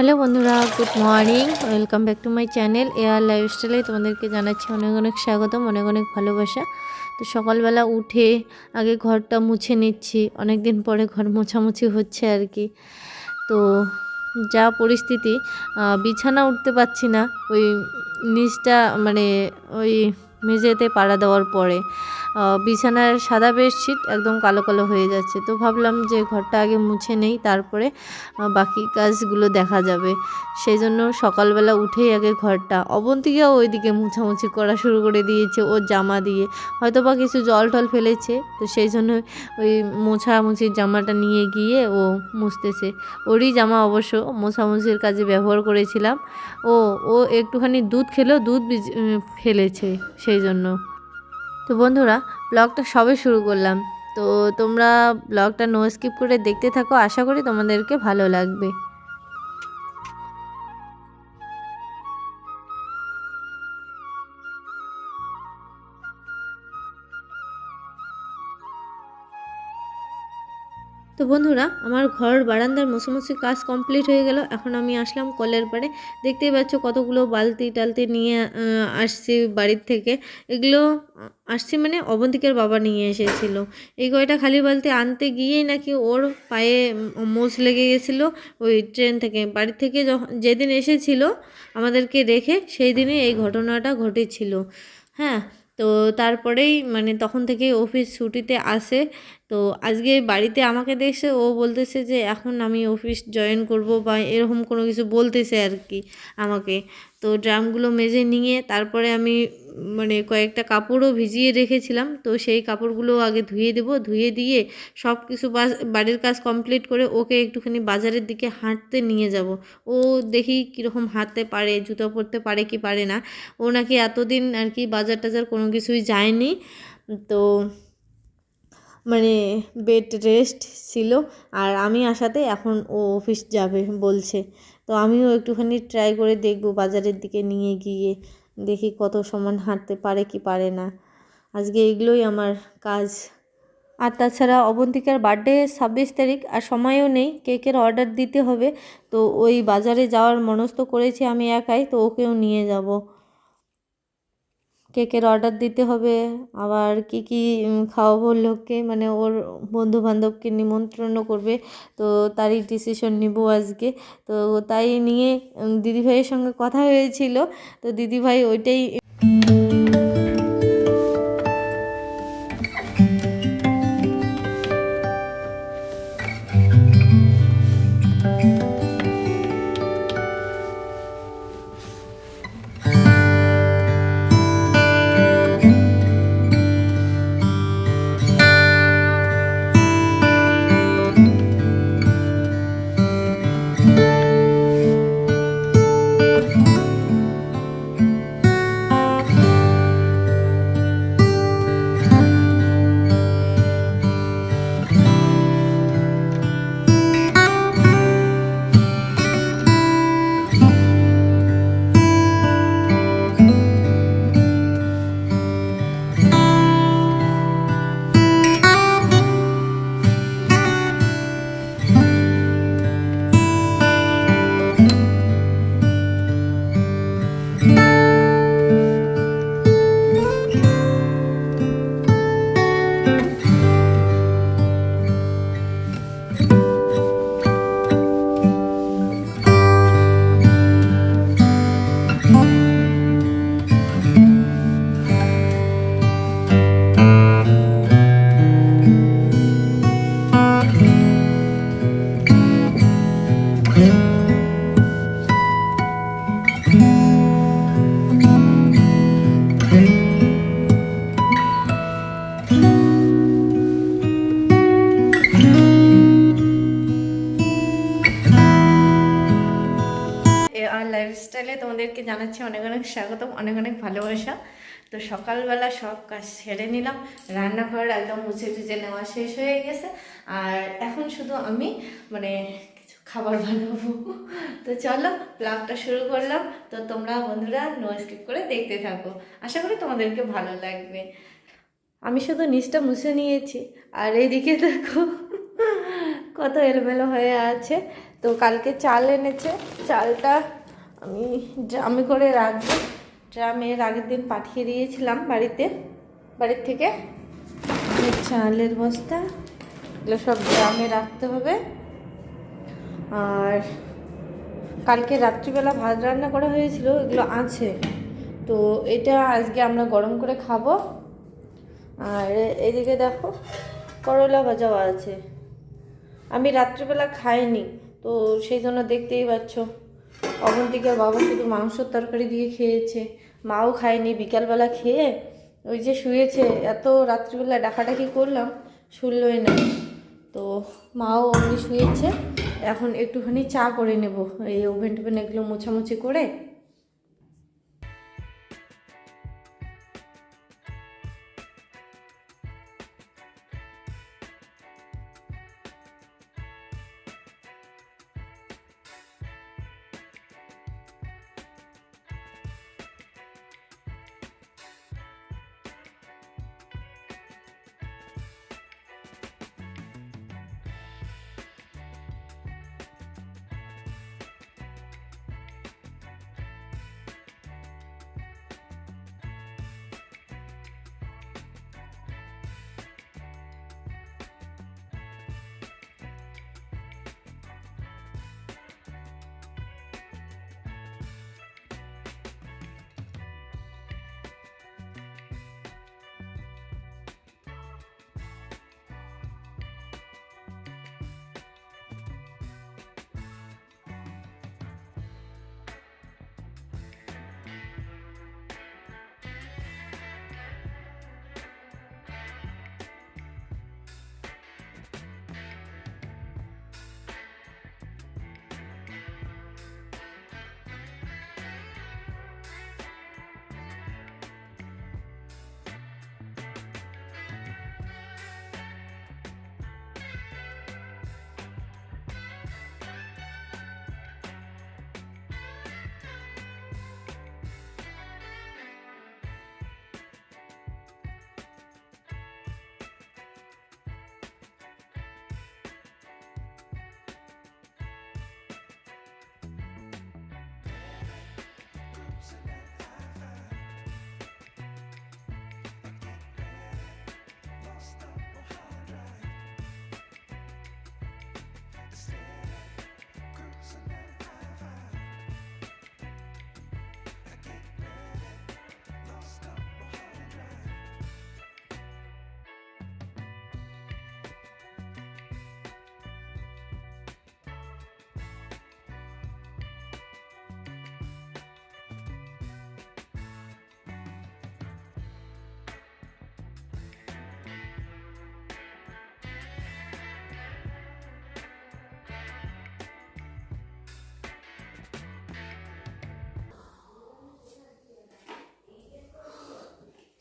Hello বন্ধুরা, good morning. Welcome back to my channel Air লাইফস্টাইলে তোমাদেরকে জানাচ্ছি অনেক অনেক স্বাগতম, অনেক অনেক ভালোবাসা। তো সকালবেলা উঠে আগে ঘরটা মুছে নিচ্ছি অনেক দিন পরে ঘর মোছামুছি হচ্ছে আর কি। তো যা পরিস্থিতি বিছানা উঠতে পারছি না, ওই নিচটা মানে ওই মেঝেতে পাড়া দেওয়ার পরে। বিছানার সাদা বেডশিট একদম কালো কালো হয়ে যাচ্ছে। তো ভাবলাম যে ঘরটা আগে মুছে নেই, তারপরে বাকি কাজগুলো দেখা যাবে। সেই জন্য সকালবেলা উঠেই আগে ঘরটা। অবন্তিকাও ওইদিকে মুছামুছি করা শুরু করে দিয়েছে ওর জামা দিয়ে। হয়তো বা কিছু জল টল ফেলেছে, তো সেই জন্য ওই মোছামুছির জামাটা নিয়ে গিয়ে ও মুছতেছে। ওরই জামা অবশ্য মোছামুছির কাজে ব্যবহার করেছিলাম। ও ও একটুখানি দুধ খেলেও দুধ ফেলেছে সেই জন্য তো বন্ধুরা, ব্লগটা সবে শুরু করলাম। তো তোমরা ব্লগটা নো স্কিপ করে দেখতে থাকো, আশা করি তোমাদেরকে ভালো লাগবে। তো বন্ধুরা, আমার ঘর, বারান্দার মোছামুছি কাজ কমপ্লিট হয়ে গেল। এখন আমি আসলাম কলের পাড়ে। দেখতেই পাচ্ছ কতগুলো বালতি টালতি নিয়ে আসছি বাড়ির থেকে। এগুলো আসছি মানে অবন্তিকের বাবা নিয়ে এসেছিল। এই কয়টা খালি বালতি আনতে গিয়েই নাকি ওর পায়ে মোচ লেগে গেছিল। ওই ট্রেন থেকে, বাড়ি থেকে যখন যেদিন এসেছিল আমাদেরকে রেখে, সেই দিনে এই ঘটনাটা ঘটেছিল। হ্যাঁ তো তারপরেই মানে তখন থেকে অফিস ছুটিতে আসে। তো আজকে বাড়িতে আমাকে দেখছে, ও বলতেছে যে, এখন আমি অফিস জয়েন করব বা এরকম কোনো কিছু বলতেছে আর কি আমাকে। তো ড্রামগুলো মেজে নিয়ে তারপরে আমি মানে কয়েকটা কাপড়ও ভিজিয়ে রেখেছিলাম। তো সেই কাপড়গুলো আগে ধুয়ে দেবো। ধুয়ে দিয়ে সব কিছু বাড়ির কাজ কমপ্লিট করে ওকে একটুখানি বাজারের দিকে হাঁটতে নিয়ে যাব। ও দেখি কীরকম হাঁটতে পারে, জুতো পরতে পারে কি পারে না। ও নাকি এতদিন আর কি বাজার টাজার কোনো কিছুই যায়নি। তো মানে বেড রেস্ট ছিল। আর আমি আসাতে এখন ও অফিস যাবে বলছে। তো আমিও একটুখানি ট্রাই করে দেখব বাজারের দিকে নিয়ে গিয়ে, দেখি কত সমান হাঁটতে পারে কি পারে না। আজকে এগুলোই আমার কাজ। আর তাছাড়া অবন্তিকার বার্থডে ছাব্বিশ তারিখ আর সময়ও নেই, কেকের অর্ডার দিতে হবে। তো ওই বাজারে যাওয়ার মনস্থ করেছি আমি একাই, তো ওকেও নিয়ে যাব। কেকের অর্ডার দিতে হবে। আবার কি কি খাওয়াবো লোককে মানে ওর বন্ধু বান্ধবকে নিমন্ত্রণও করবে। তো তারই ডিসিশন নিব আজকে। তো তাই নিয়ে দিদিভাইয়ের সঙ্গে কথা হয়েছিল। তো দিদিভাই ওইটাই জানাচ্ছি অনেক অনেক স্বাগতম, অনেক অনেক ভালোবাসা। তো সকালবেলা সব কাজ সেরে নিলাম, রান্নাঘর একদম মুছে টুছে নেওয়া শেষ হয়ে গেছে। আর এখন শুধু আমি মানে কিছু খাবার বানাবো। তো চলো ব্লগটা শুরু করলাম। তো তোমরা বন্ধুরা নো স্কিপ করে দেখতে থাকো। আশা করি তোমাদেরকে ভালো লাগবে। আমি শুধু নিচটা মুছে নিয়েছি, আর এইদিকে দেখো, কত এলোমেলো হয়ে আছে। তো কালকে চাল এনেছে, চালটা আমি ড্রামে করে রাখব। ড্রামে এর আগের দিন পাঠিয়ে দিয়েছিলাম বাড়িতে। বাড়ির থেকে চালের বস্তা, এগুলো সব ড্রামে রাখতে হবে। আর কালকে রাত্রিবেলা ভাত রান্না করা হয়েছিল, এগুলো আছে। তো এটা আজকে আমরা গরম করে খাব। আর এদিকে দেখো, করলা ভাজাও আছে। আমি রাত্রিবেলা খাইনি, তো সেই জন্য দেখতেই পাচ্ছ। অবন্তিকার বাবা শুধু মাংসর তরকারি দিয়ে খেয়েছে, মাও খায়নি, বিকালবেলা খেয়ে ওই যে শুয়েছে, এত রাত্রিবেলা ডাকাডাকি করলাম শুনলই না। তো মাও অমনি শুয়েছে, এখন একটুখানি চা করে নেব, এই ওভেন টোভেন এগুলো মোছামুছি করে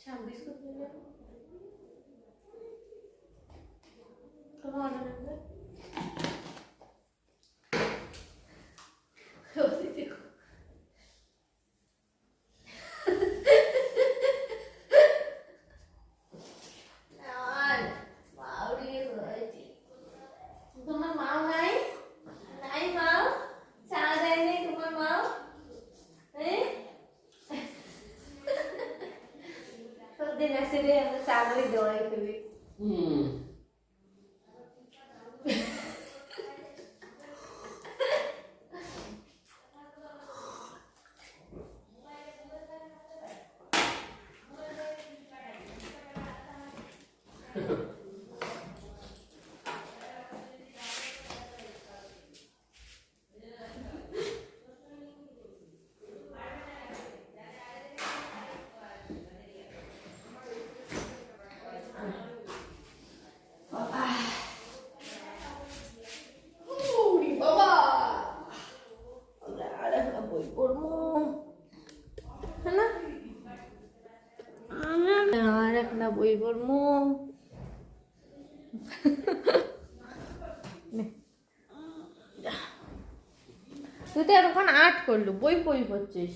বিস্কুট নিয়ে কোনো অর্ডার নেবে তোমার মাও নাই নাই মাও চা দেয় নাই তোমার মাও হ্যাঁ প্রতিদিন আসে রে আমরা চা করে দেওয়াই করি হুম উরি বাবা আমরা আর একটা বই পড়ব হ্যাঁ না একটা বই পড়ব তুই তো এতক্ষণ আর্ট করল, বই বই পড়ছিস।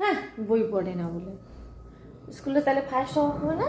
হ্যাঁ বই পড়ে না বলে। স্কুলে তাহলে ফার্স্ট হবে না?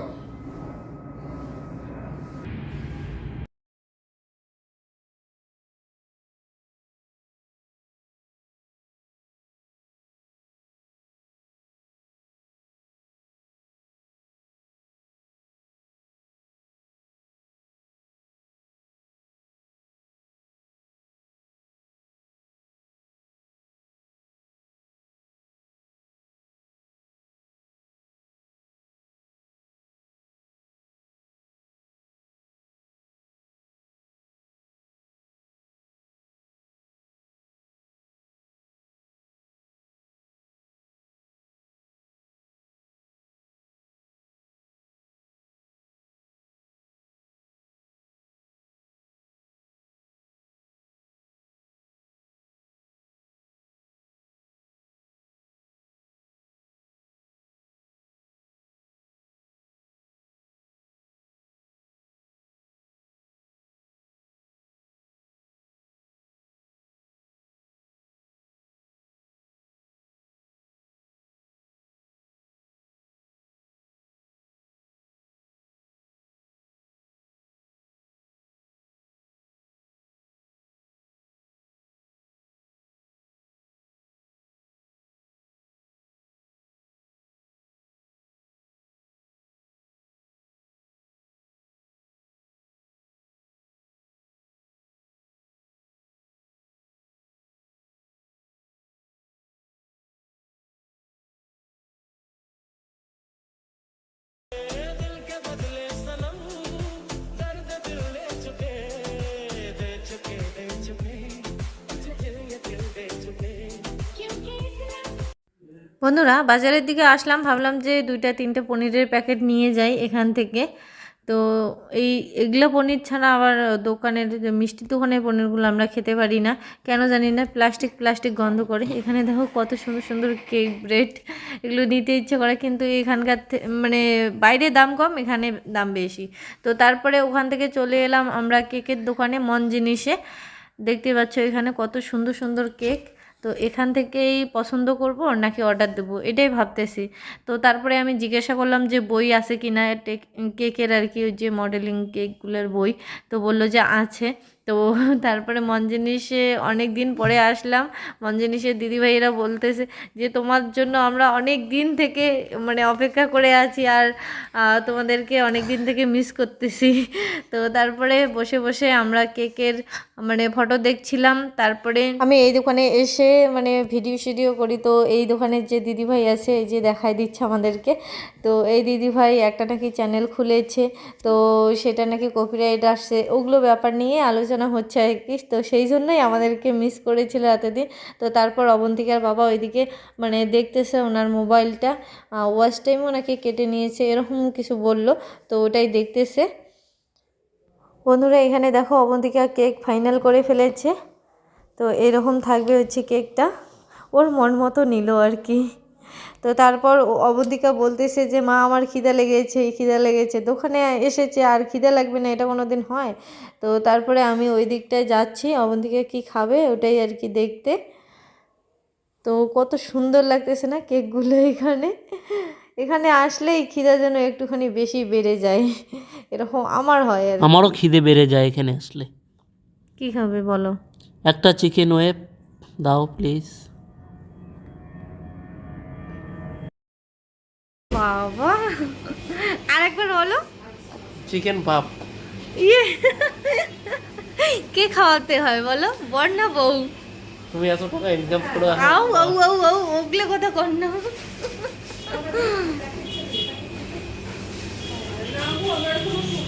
বন্ধুরা, বাজারের দিকে আসলাম, ভাবলাম যে দুইটা, তিনটে পনিরের প্যাকেট নিয়ে যাই এখান থেকে। তো এই এগুলো পনির ছাড়া আবার দোকানের মিষ্টি দোকানের পনিরগুলো আমরা খেতে পারি না। কেন জানি না, প্লাস্টিক প্লাস্টিক গন্ধ করে। এখানে দেখো কত সুন্দর সুন্দর কেক ব্রেড এগুলো নিতে ইচ্ছে করে, কিন্তু এখানকার মানে বাইরে দাম কম, এখানে দাম বেশি। তো তারপরে ওখান থেকে চলে এলাম আমরা কেকের দোকানে মন জিনিসে। দেখতে পাচ্ছ এখানে কত সুন্দর সুন্দর কেক। তো এখান থেকেই পছন্দ করব নাকি অর্ডার দেবো? এটাই ভাবতেছি। তো তারপরে আমি জিজ্ঞাসা করলাম যে বই আছে কি না কেকের আর কি ওই যে মডেলিং কেকগুলোর বই। তো বলল যে আছে। তো তারপরে মন জিনিসে অনেক দিন পরে আসলাম। মন জিনিসের দিদিভাইরা বলতেছে যে, তোমার জন্য আমরা অনেক দিন থেকে মানে অপেক্ষা করে আছি আর তোমাদেরকে অনেক দিন থেকে মিস করতেছি। তো তারপরে বসে বসে আমরা কেকের মানে ফটো দেখছিলাম। তারপরে আমি এই দোকানে এসে মানে ভিডিও শিডিও করি। তো এই দোকানের যে দিদিভাই আছে, এই যে দেখাই দিচ্ছে আমাদেরকে। তো এই দিদিভাই একটা নাকি চ্যানেল খুলেছে। তো সেটা নাকি কপিরাইট আসছে। ওগুলো ব্যাপার নিয়ে আলোচনা হচ্ছে আর কি। তো সেই জন্যই আমাদেরকে মিস করেছিল এতদিন। তো তারপর অবন্তিকার বাবা ওইদিকে মানে দেখতেছে ওনার মোবাইলটা। ওয়াচ টাইমও নাকি কেটে নিয়েছে, এরকম কিছু বলল। তো ওটাই দেখতেছে। বন্ধুরা, এখানে দেখো অবন্তিকা কেক ফাইনাল করে ফেলেছে। তো এরকম থাকবে হচ্ছে কেকটা ওর মন মতো নিল আর কি। তো তারপর ও- অবন্তিকা বলতেছে যে মা আমার খিদা লেগেছে এই খিদা লেগেছে। দোকানে এসেছে আর খিদা লাগবে না এটা কোনো দিন হয়? তো তারপরে আমি ওই দিকটায় যাচ্ছি অবন্তিকা কি খাবে ওটাই আর কি দেখতে। তো কত সুন্দর লাগতেছে না কেকগুলো এখানে। এখানে আসলেই খিদা যেন একটুখানি বেশি বেড়ে যায়। এরকম আমার হয় আর আমারও খিদে বেড়ে যায় এখানে আসলে। কি খাবে বলো? একটা চিকেন ওয়েব দাও প্লিজ বাবা। আরেকবার বলো। চিকেন পাপ ইয়ে। কে খাওয়াতে হয় বলো? বর না বউ? তুমি এত টাকা ইনকাম করো আউ আউ আউ আউ ওগুলো কথা কর না। वादा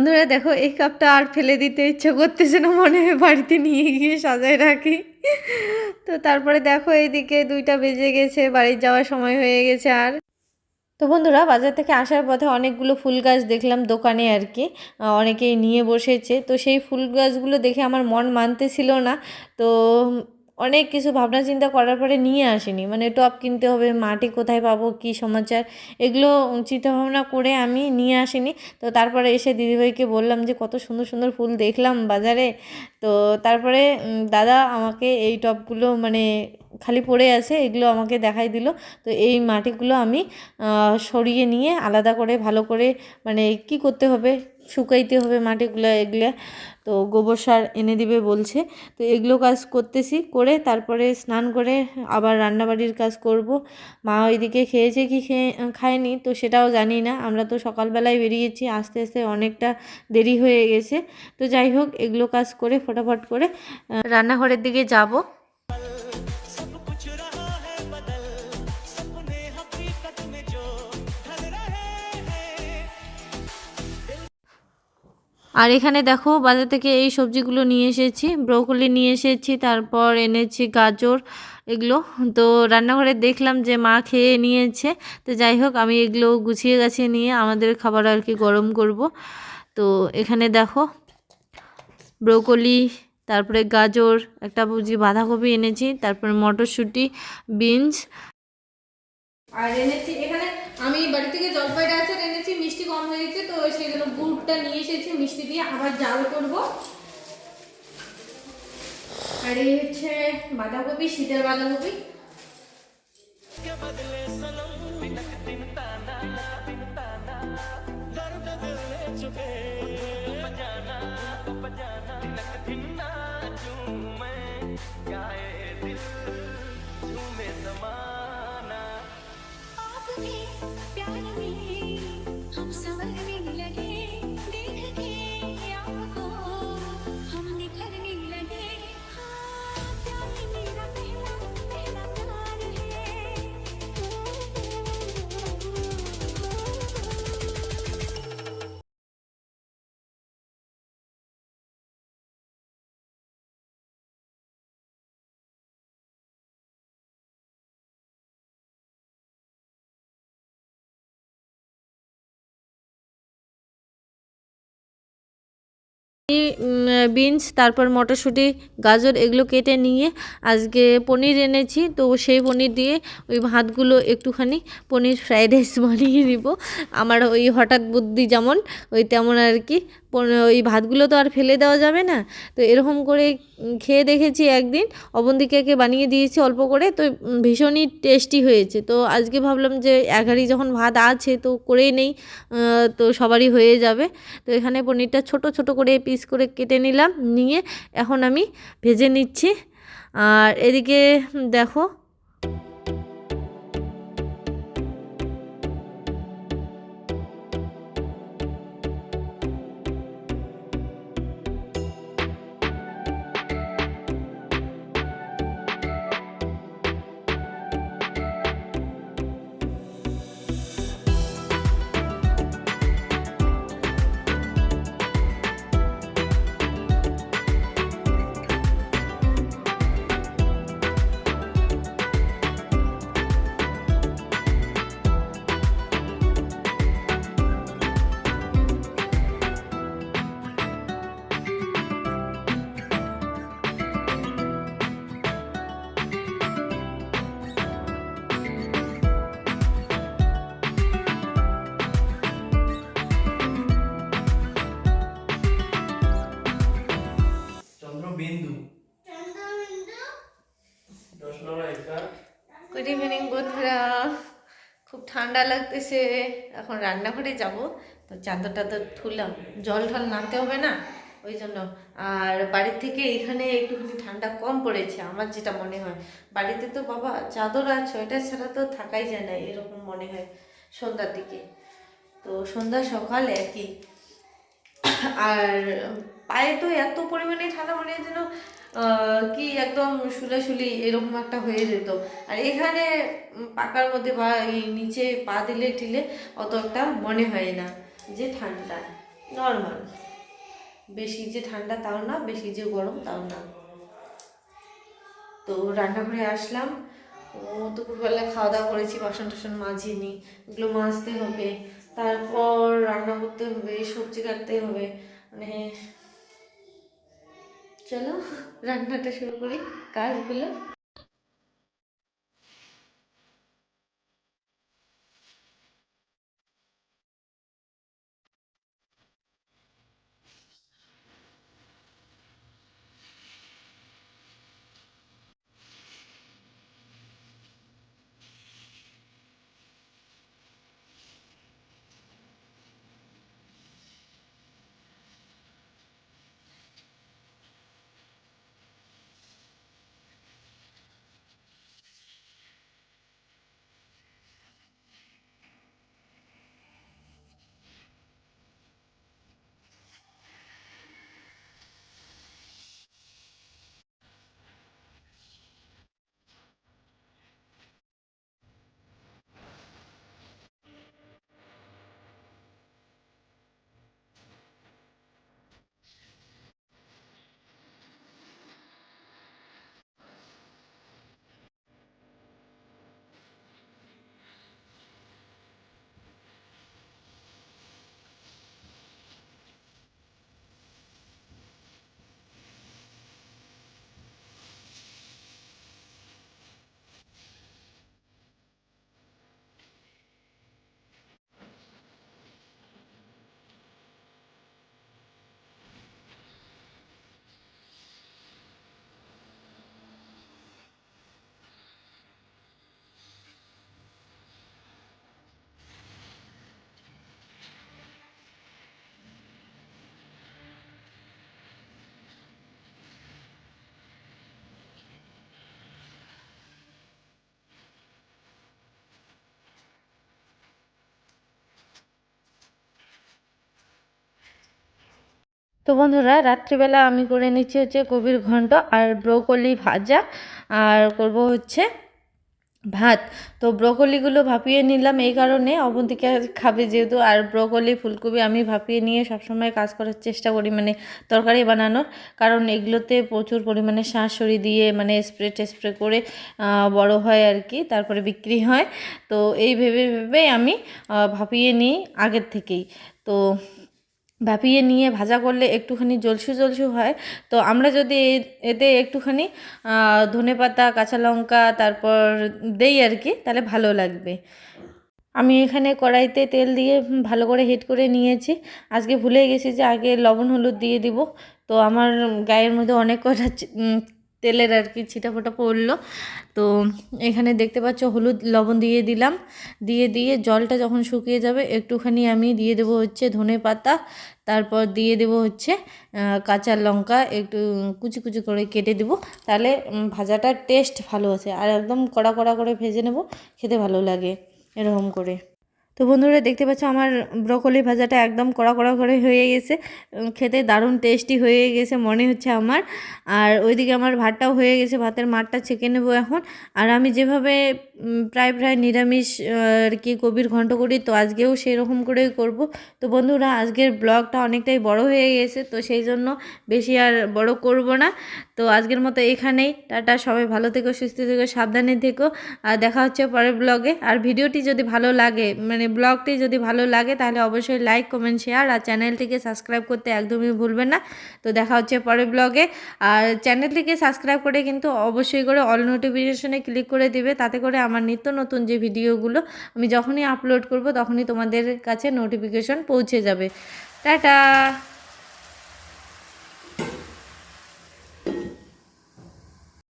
বন্ধুরা, দেখো, এই কাপটা আর ফেলে দিতে ইচ্ছে করতেছে না, মনে হয় বাড়িতে নিয়ে গিয়ে সাজায় রাখি। তো তারপরে দেখো, এইদিকে দুইটা বেজে গেছে, বাড়ি যাওয়ার সময় হয়ে গেছে আর। তো বন্ধুরা, বাজার থেকে আসার পথে অনেকগুলো ফুল গাছ দেখলাম দোকানে আর কি অনেকেই নিয়ে বসেছে। তো সেই ফুল গাছগুলো দেখে আমার মন মানতেছিল না। তো অনেক কিছু ভাবনা চিন্তা করার পরে নিয়ে আসিনি। মানে টব কিনতে হবে, মাটি কোথায় পাবো, কী সমাচার, এগুলো চিন্তা ভাবনা করে আমি নিয়ে আসিনি। তো তারপরে এসে দিদিভাইকে বললাম যে, কত সুন্দর সুন্দর ফুল দেখলাম বাজারে। তো তারপরে দাদা আমাকে এই টবগুলো মানে খালি পড়ে আছে, এগুলো আমাকে দেখাই দিল। তো এই মাটিগুলো আমি সরিয়ে নিয়ে আলাদা করে, ভালো করে মানে কি করতে হবে? শুকাইতে হবে মাটিগুলো, এগুলো। তো গোবর সার এনে দিবে বলছে। তো এগুলো কাজ করতেছি, করে তারপরে স্নান করে আবার রান্নাবাড়ির কাজ করব। মা ওইদিকে খেয়েছে কি খেয়ে, খায়নি, তো সেটাও জানি না। আমরা তো সকালবেলায় বেরিয়েছি, আস্তে আস্তে অনেকটা দেরি হয়ে গেছে। তো যাই হোক, এগুলো কাজ করে ফটাফট করে রান্নাঘরের দিকে যাব। আর এখানে দেখো বাজার থেকে এই সবজিগুলো নিয়ে এসেছি, ব্রোকলি নিয়ে এসেছি, তারপর এনেছি গাজর, এগুলো। তো রান্নাঘরে দেখলাম যে মা খেয়ে নিয়েছে। তো যাই হোক, আমি এগুলো গুছিয়ে গাছিয়ে নিয়ে আমাদের খাবার আর কি গরম করব। তো এখানে দেখো ব্রোকলি, তারপরে গাজর, একটা বুঝি বাঁধাকপি এনেছি, তারপরে মটরশুঁটি, বিনস। আর এনেছি, এখানে আমি বাড়ি থেকে জলপাইটা আছে এনেছি মিষ্টি কম হয়ে গেছে তো সেই জন্য গুড়টা নিয়ে এসেছি মিষ্টি জাল করব। আর এই হচ্ছে বাঁধাকপি শীতের বাঁধাকপি। के বিনস, তারপর মটরশুঁটি, গাজর এগুলো কেটে নিয়ে আজকে পনির এনেছি। তো সেই পনির দিয়ে ওই ভাতগুলো একটুখানি পনির ফ্রাইড রাইস বানিয়ে নিব। আমার ওই হঠাৎ বুদ্ধি যেমন, ওই তেমন আর কি। ওই ভাতগুলো তো আর ফেলে দেওয়া যাবে না। তো এরকম করে খেয়ে দেখেছি একদিন। অবন্তিকাকে বানিয়ে দিয়েছি অল্প করে। তো ভীষণই টেস্টি হয়েছে। তো আজকে ভাবলাম যে এক হাঁড়ি যখন ভাত আছে তো করেই নেই তো সবারই হয়ে যাবে। তো এখানে পনিরটা ছোট ছোট করে পিস করে কেটে নিলাম, নিয়ে এখন আমি ভেজে নিচ্ছি। আর এদিকে, দেখো ঠান্ডা লাগতেছে, এখন রান্নাঘরে যাব। তো চাদর টাদর তুললাম জল ঢল নামতে হবে না, ওই জন্য। আর বাড়ির থেকে এখানে একটুখানি ঠান্ডা কম পড়েছে, আমার যেটা মনে হয়। বাড়িতে তো বাবা চাদর আর সোয়েটার ছাড়া তো থাকাই যায় না, এরকম মনে হয় সন্ধ্যার দিকে। তো সন্ধ্যা সকাল একই। আর পায়ে তো এত পরিমাণে ঠান্ডা, মনে হয় যেন কি একদম শুলাশুলি এরকম একটা হয়ে যেত। আর এখানে পাকার মধ্যে বা এই নিচে পা দিলে টিলে অত একটা মনে হয় না যে ঠান্ডা। নর্মাল বেশি যে ঠান্ডা তাও না, বেশি যে গরম তাও না। তো রান্নাঘরে আসলাম। ও দুপুরবেলা খাওয়া দাওয়া করেছি বাসন টাসন মাজিনি, এগুলো মাজতে হবে। তারপর রান্না করতে হবে, সবজি কাটতে হবে। মানে চলো রান্নাটা শুরু করি কাজগুলো। তো বন্ধুরা, রাত্রিবেলা আমি করে নিচ্ছি হচ্ছে কবির ঘন্ট আর ব্রোকলি ভাজা। আর করব হচ্ছে ভাত। তো ব্রোকলিগুলো ভাপিয়ে নিলাম এই কারণে। অবন্তিকা খাবে যেহেতু, আর ব্রোকলি, ফুলকপি আমি ভাপিয়ে নিয়ে সবসময় কাজ করার চেষ্টা করি মানে তরকারি বানানোর। কারণ এগুলোতে প্রচুর পরিমাণে শাঁসড়ি দিয়ে মানে স্প্রে টেস্প্রে করে বড় হয় আর কি, তারপরে বিক্রি হয়। তো এই ভেবে ভেবে আমি ভাপিয়ে নিই আগের থেকেই। তো ভাপিয়ে নিয়ে ভাজা করলে একটুখানি জলসু জলসু হয়। তো আমরা যদি এতে একটুখানি ধনে পাতা, কাঁচা লঙ্কা তারপর দেই আর কি, তাহলে ভালো লাগবে। আমি এখানে কড়াইতে তেল দিয়ে ভালো করে হিট করে নিয়েছি। আজকে ভুলে গেছি যে আগে লবণ হলুদ দিয়ে দিব। তো আমার গায়ের মধ্যে অনেক কটা তেলের আর কি ছিটাফোটা পড়ল। তো এখানে দেখতে পাচ্ছ হলুদ লবণ দিয়ে দিলাম। দিয়ে দিয়ে জলটা যখন শুকিয়ে যাবে, একটুখানি আমি দিয়ে দেবো হচ্ছে ধনে পাতা, তারপর দিয়ে দেবো হচ্ছে কাঁচা লঙ্কা, একটু কুচি কুচি করে কেটে দেবো। তাহলে ভাজাটার টেস্ট ভালো আছে। আর একদম কড়া কড়া করে ভেজে নেব, খেতে ভালো লাগে, এরকম করে। তো বন্ধুরা দেখতে পাচ্ছ আমার ব্রকলি ভাজাটা একদম কড়া কড়া করে হয়ে গেছে। খেতে দারুণ টেস্টি হয়ে গেছে মনে হচ্ছে আমার। আর ওইদিকে আমার ভাতটাও হয়ে গেছে, ভাতের মাঠটা ছেঁকে নেব এখন। আর আমি যেভাবে প্রায় প্রায় নিরামিষ আর কি কবির ঘন্ট করি তো আজকেও সেই রকম করেই করব। তো বন্ধুরা, আজকের ব্লগটা অনেকটাই বড় হয়ে গেছে, তো সেই জন্য বেশি আর বড় করব না। তো আজকের মতো এখানেই, টাটা, সবাই ভালো থেকো, সুস্থ থেকো, সাবধানে থেকো, আর দেখা হচ্ছে পরের ব্লগে। আর ভিডিওটি যদি ভালো লাগে মানে ব্লগটি যদি ভালো লাগে, তাহলে অবশ্যই লাইক, কমেন্ট, শেয়ার, আর চ্যানেলটিকে সাবস্ক্রাইব করতে একদমই ভুলবেন না। তো দেখা হচ্ছে পরের ব্লগে। আর চ্যানেলটিকে সাবস্ক্রাইব করে কিন্তু অবশ্যই করে অল নোটিফিকেশনে ক্লিক করে দিবে, তাতে করে আমার নিত্য নতুন যে ভিডিওগুলো আমি যখনই আপলোড করব তখনই তোমাদের কাছে নোটিফিকেশন পৌঁছে যাবে। টাটা!